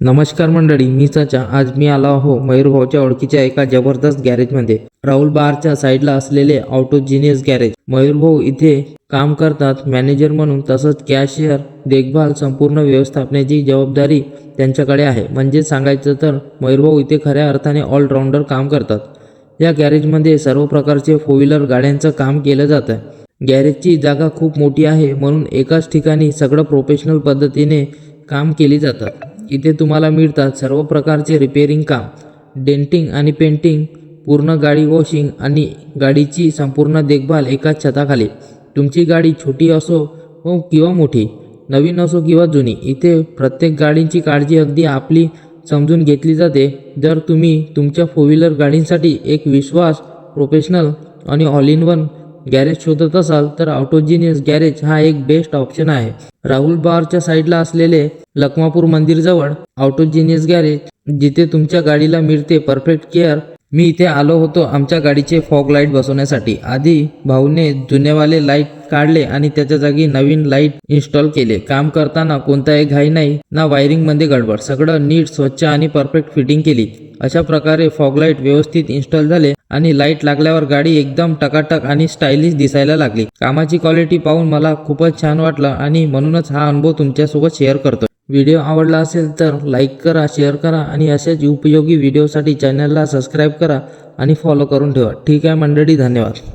नमस्कार मंडळी मी सचा. आज मी आलो आहो मयूरभाऊच्या ओळखीच्या एका जबरदस्त गॅरेजमध्ये. राहुल बारच्या साईडला असलेले ऑटोजिनियस गॅरेज मयूरभाऊ इथे काम करतात मॅनेजर म्हणून. तसंच कॅशियर देखभाल संपूर्ण व्यवस्थापनाची जबाबदारी त्यांच्याकडे आहे. म्हणजे सांगायचं तर मयूरभाऊ इथे खऱ्या अर्थाने ऑलराऊंडर काम करतात. या गॅरेजमध्ये सर्व प्रकारचे फोर व्हीलर गाड्यांचं काम केलं जातं गॅरेजची जागा खूप मोठी आहे म्हणून एकाच ठिकाणी सगळं प्रोफेशनल पद्धतीने काम केली जातात इथे तुम्हाला मिळतात सर्व प्रकारचे रिपेअरिंग काम. डेंटिंग आणि पेंटिंग पूर्ण गाडी वॉशिंग आणि गाडीची संपूर्ण देखभाल एकाच छताखाली. तुमची गाडी छोटी असो हो किंवा मोठी नवीन असो किंवा जुनी इथे प्रत्येक गाडीची काळजी अगदी आपली समजून घेतली जाते. जर तुम्ही तुमच्या फोर व्हीलर गाडींसाठी एक विश्वास प्रोफेशनल आणि ऑल इन वन गॅरेज शोधत असाल तर ऑटोजिनियस गॅरेज हा एक बेस्ट ऑप्शन आहे. राहुल बारच्या साईडला असलेले लखमापूर मंदिरजवळ ऑटोजिनियस गॅरेज जिथे तुमच्या गाडीला मिळते परफेक्ट केअर मी इथे आलो होतो आमच्या गाडीचे फॉग लाइट बसवण्यासाठी. आधी भाऊने जुनेवाले लाइट काढले आणि त्याच्या जागी नवीन लाइट इन्स्टॉल केले. काम करताना कोणताही घाई नाही. ना वायरिंगमध्ये गडबड. सगळं नीट स्वच्छ आणि परफेक्ट फिटिंग केली. अशा प्रकारे फॉग लाइट व्यवस्थित इन्स्टॉल झाले आणि लाइट लागल्यावर गाडी एकदम टकाटक आणि स्टायलिश दिसायला लागली. कामाची क्वालिटी पाहून मला खूपच छान वाटलं आणि म्हणूनच हा अनुभव तुमच्यासोबत शेअर करतो व्हिडिओ आवडला असेल तर लाईक करा शेअर करा आणि अशाच उपयोगी व्हिडिओसाठी चॅनलला सबस्क्राईब करा आणि फॉलो करून ठेवा. ठीक आहे मंडळी धन्यवाद.